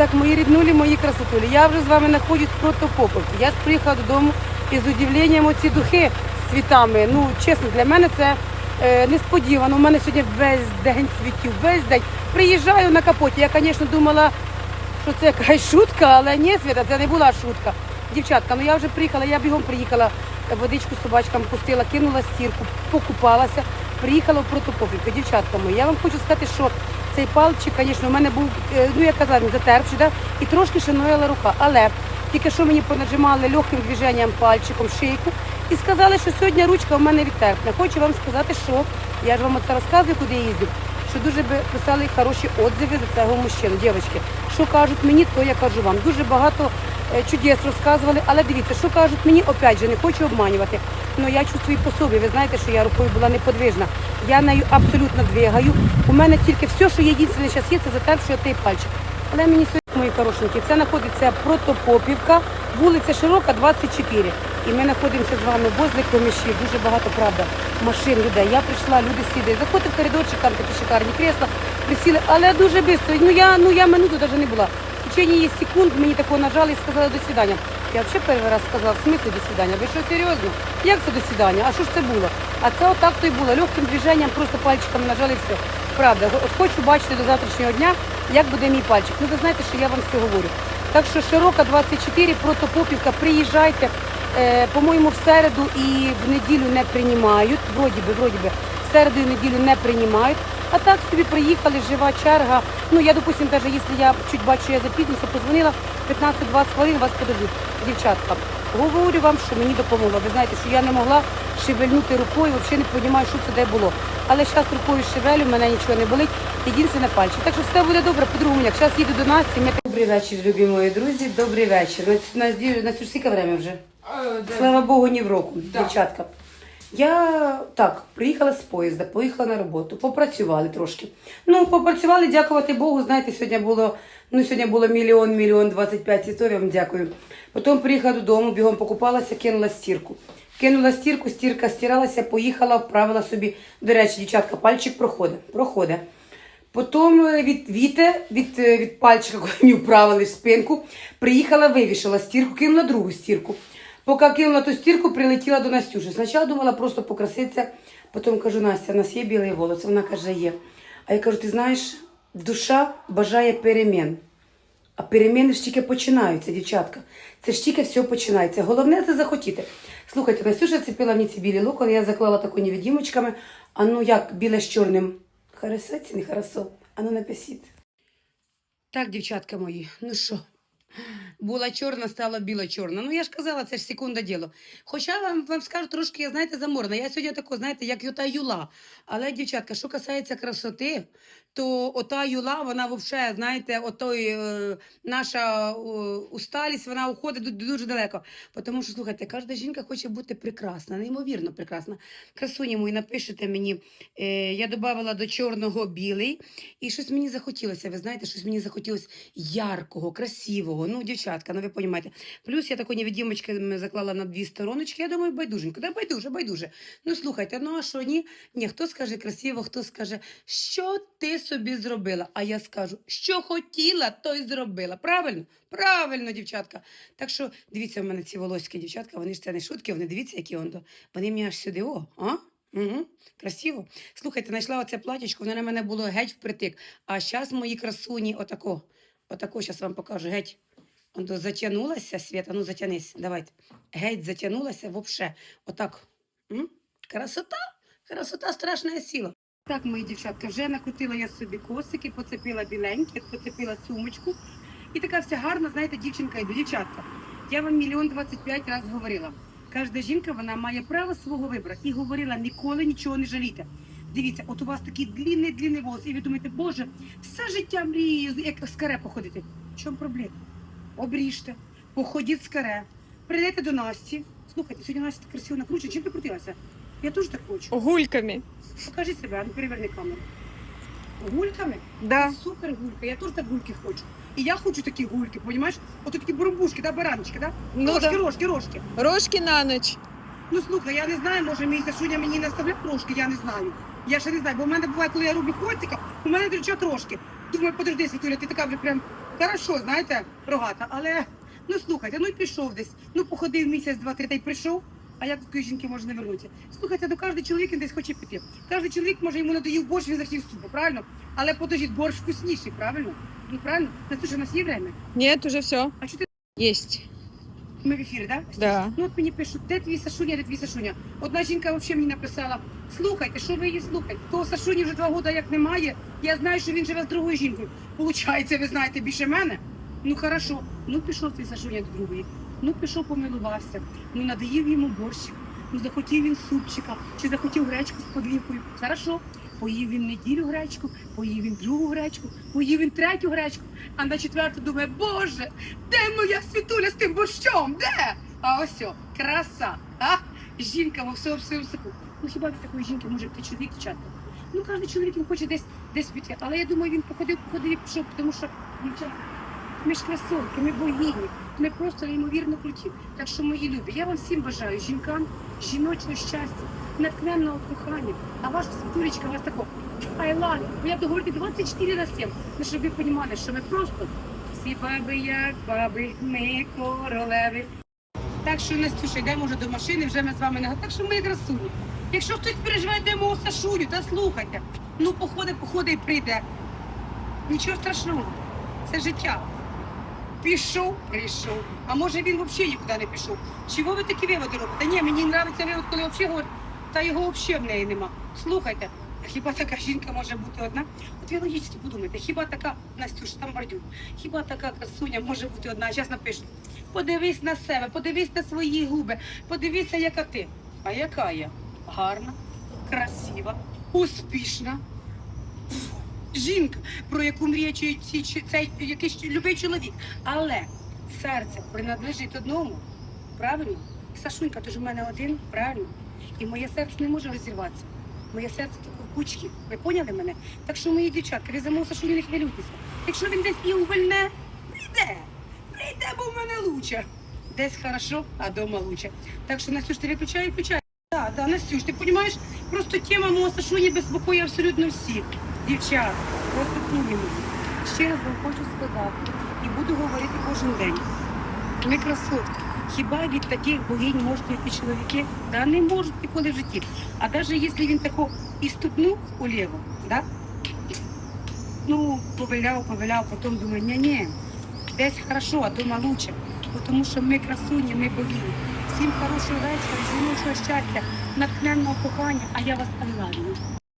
Так, мої ріднулі, мої красотулі. Я вже з вами знаходжусь в Протопоповці. Я приїхала додому і з удивленням оці духи з цвітами. Ну, чесно, для мене це е, несподівано. У мене сьогодні весь день цвітів, весь день. Приїжджаю на капоті. Я, звісно, думала, що це якась шутка, але ні, Свята, це не була шутка. Дівчатка, ну я вже приїхала, я бігом приїхала, водичку собачкам пустила, кинула стірку, покупалася, приїхала в Протопопівку. Дівчатка мої, я вам хочу сказати, що цей палчик, звісно, у мене був, е, ну я казала, він затерпший, да? і трошки ще нояла рука. Але тільки що мені понажимали легким движенням пальчиком шийку і сказали, що сьогодні ручка у мене відтерпна. Хочу вам сказати, що я ж вам це розказую, куди я їздю що дуже би писали хороші отзиви за цього мужчину. Дівчатки, що кажуть мені, то я кажу вам. Дуже багато е, чудес розказували, але дивіться, що кажуть мені, опять же, не хочу обманювати. Ну я чувствую по собі. Ви знаєте, що я рукою була неподвижна. Я нею абсолютно двигаю. У мене тільки все, що є єдине зараз є, це затерпший цей пальчик. Але мені сьогодні, мої хорошенькі, це знаходиться Протопопівка, вулиця Широка, 24. І ми знаходимося з вами возле комішів, дуже багато, правда, машин, людей. Я прийшла, люди сідають, заходить в коридорчик, там такі шикарні крісла, присіли, але дуже швидко. Ну я, ну я минуту навіть не була. В течение секунд мені такого нажали і сказали до свидання. Я взагалі перший раз сказала, в смислі до свидання? Ви що серйозно? Як це до свидання? А що ж це було? А це отак то й було. Легким движенням, просто пальчиками нажали все. Правда, от хочу бачити до завтрашнього дня, як буде мій пальчик. Ну ви знаєте, що я вам все говорю. Так що широка 24, протопопівка, приїжджайте. Е, по-моєму, в середу і в неділю не приймають. Вроді би, вроді би, в середу і неділю не приймають. А так собі приїхали, жива черга. Ну, я, допустим, даже якщо я чуть бачу, що я запізнюся, позвонила 15-20 хвилин, вас подождуть. Дівчатка, говорю вам, що мені допомогла. Ви знаєте, що я не могла шевельнути рукою, взагалі не розумію, що це де було. Але зараз рукою шевелю, мене нічого не болить, єдине пальчик. Так що все буде добре, по-другому як. Зараз їду до Насті. Ми- Добрий вечір, любі мої друзі, добрий вечір. На, на, на, на скільки время вже? Слава Богу, ні в року, дівчатка. Я так приїхала з поїзда, поїхала на роботу, попрацювали трошки. Ну, попрацювали, дякувати Богу. Знаєте, сьогодні було ну сьогодні було мільйон, мільйон двадцять п'ять я вам дякую. Потім приїхала додому, бігом покупалася, кинула стірку. Кинула стірку, стірка стиралася, поїхала, вправила собі. До речі, дівчатка, пальчик проходить. проходить. Потім е, від віте, від, е, від пальчика, коли мені вправили в спинку, приїхала, вивішала стірку, кинула другу стірку. Поки кинула ту стірку, прилетіла до Настюші. Спочатку думала просто покраситися, потім кажу, Настя, у нас є білий волос. Вона каже, є. А я кажу, ти знаєш, душа бажає перемін. А переміни ж тільки починаються, дівчатка. Це ж тільки все починається. Головне це захотіти. Слухайте, Настюша цепила мені ці білі локони, я заклала таку невидімочками. А ну як біле з чорним? Чи не хорошо? А ну напишіть. Так, дівчатка мої, ну що? Була чорна, стала біла чорна. Ну я ж казала, це ж секунда діло. Хоча вам, вам скажу трошки, я знаєте, заморна. Я сьогодні тако, знаєте, як юта юла. Але, дівчатка, що касається красоти, то ота юла, вона взагалі, знаєте, отой, е, наша е, усталість, вона уходить дуже далеко. Тому що, слухайте, кожна жінка хоче бути прекрасна, неймовірно прекрасна. Красуні мої, напишете мені, е, я додавала до чорного білий, і щось мені захотілося, ви знаєте, щось мені захотілося яркого, красивого. Ну, дівчатка, ну ви розумієте. Плюс я таку невидімочку заклала на дві стороночки. Я думаю, байдуженько. Да байдуже, байдуже. Ну слухайте, ну а що ні? Ні, хто скаже красиво, хто скаже, що ти собі зробила? А я скажу, що хотіла, то й зробила. Правильно? Правильно, дівчатка. Так що дивіться, в мене ці волоські дівчатка, вони ж це не шутки, вони дивіться, які он. Вони мені аж сюди, о, а? Угу, красиво. Слухайте, знайшла оце платічко, воно на мене було геть впритик. А зараз мої красуні, отако, отако, зараз вам покажу, геть. Он то затягнулася, Света, ну затянись, давайте. Геть затягнулася вообще. Отак. М? Красота, красота страшна сила. Так, мої дівчатка, вже накрутила я собі косики, поцепила біленькі, поцепила сумочку. І така вся гарна, знаєте, дівчинка йде. Дівчатка, я вам мільйон двадцять п'ять разів говорила. Кожна жінка вона має право свого вибору. І говорила, ніколи нічого не жалійте. Дивіться, от у вас такий длінний, длінний волос, і ви думаєте, боже, все життя мрію, як з каре походити. В чому проблема? Обріжте, походіть з каре, прийдете до Насті. Слухайте, сьогодні Настя красиво накручує. Чим ти крутилася? Я теж так хочу. Гульками. Покажи себе, а ну переверни камеру. Гульками? Да. Супер гулька. Я теж так гульки хочу. І я хочу такі гульки, понімаєш? Ото такі бурбушки, да, баранчики, да? Ну рожки, да. рожки, рожки. Рожки на ніч. Ну слухай, я не знаю, може мій Сашуня мені наставляв рожки, я не знаю. Я ще не знаю, бо в мене буває, коли я роблю хвостика, у мене дрючать рожки. Думаю, подожди, Світуля, ти така вже прям Хорошо, знаєте, рогата, але ну слухайте, ну й пішов десь. Ну походив місяць, два-три та й прийшов. А як такої жінки може не вернутися? Слухайте, до кожен чоловік він десь хоче піти. Кожен чоловік може йому надоїв борщ, він захотів супу, правильно? Але подождіть, борщ вкусніший, правильно? Ну правильно? Настюша, у нас є время? Нет, уже все. А що ти Есть. ми в ефірі, так? Да. Ну от мені пишуть, де твій Сашуня, де твій Сашуня. Одна жінка взагалі мені написала: слухайте, що ви її слухаєте? Того Сашуні вже два роки як немає. Я знаю, що він живе з другою жінкою. Получається, ви знаєте більше мене? Ну хорошо, ну пішов твій Сашуня до другої. Ну пішов, помилувався. Ну надоїв йому борщик. Ну захотів він супчика, чи захотів гречку з подлівкою. Хорошо. Поїв він неділю гречку, поїв він другу гречку, поїв він третю гречку, а на четверту думає, боже, де моя світуля з тим борщом? Де? А ось о, краса, а? Жінка во всьому соку. Ну хіба від такої жінки може бути чоловік дівчатка? Ну кожен чоловік він хоче десь десь піти. Але я думаю, він походив, походив і пішов, тому що дівчата, ми ж красотки, ми богині, ми просто неймовірно круті. Так що, мої любі, я вам всім бажаю жінкам жіночного щастя, натхненного кохання. А ваша світулечка вас тако. I love. Я буду говорити 24 на 7. Ну, щоб ви розуміли, що ми просто всі баби, як баби, ми королеви. Так що, Настюша, йдемо вже до машини, вже ми з вами не Так що ми красуні. Якщо хтось переживає, йдемо у Сашуню, та слухайте. Ну, походи, походи і прийде. Нічого страшного. Це життя. Пішов, прийшов. А може він взагалі нікуди не пішов. Чого ви такі виводи робите? Ні, мені подобається вивод, коли взагалі говорять, та його взагалі в неї нема. Слухайте, хіба така жінка може бути одна? От ви логічно подумайте, хіба така Настюш, там бордюр, хіба така красуня може бути одна? Зараз напишуть. Подивись на себе, подивись на свої губи, подивися, яка ти. А яка я? Гарна, красива, успішна. Жінка, про яку мріє цей якийсь любий чоловік. Але серце принадлежить одному. Правильно? Сашунька, ти ж у мене один, правильно? І моє серце не може розірватися. Моє серце таке в кучці. Ви поняли мене? Так що, мої дівчатки, ви за мого не хвилюйтеся. Якщо він десь і увольне, прийде. Прийде, бо в мене лучше. Десь хорошо, а дома лучше. Так що, Настюш, ти виключай, виключай. Так, да, Настюш, ти розумієш, просто тема мого Сашуні безпокоює абсолютно всіх. Дівчат, просто мені. Ще раз вам хочу сказати, і буду говорити кожен день. Ми красотки. Хіба від таких богинь можуть йти чоловіки? Да, не можуть ніколи в житті. А навіть якщо він тако і ступнув уліво, да? ну, повиляв, повиляв, потім думає, ні-ні, десь хорошо, а дома лучше. Тому що ми красуні, ми богині. Всім хорошого вечора, жіночого щастя, натхненного кохання, а я вас you.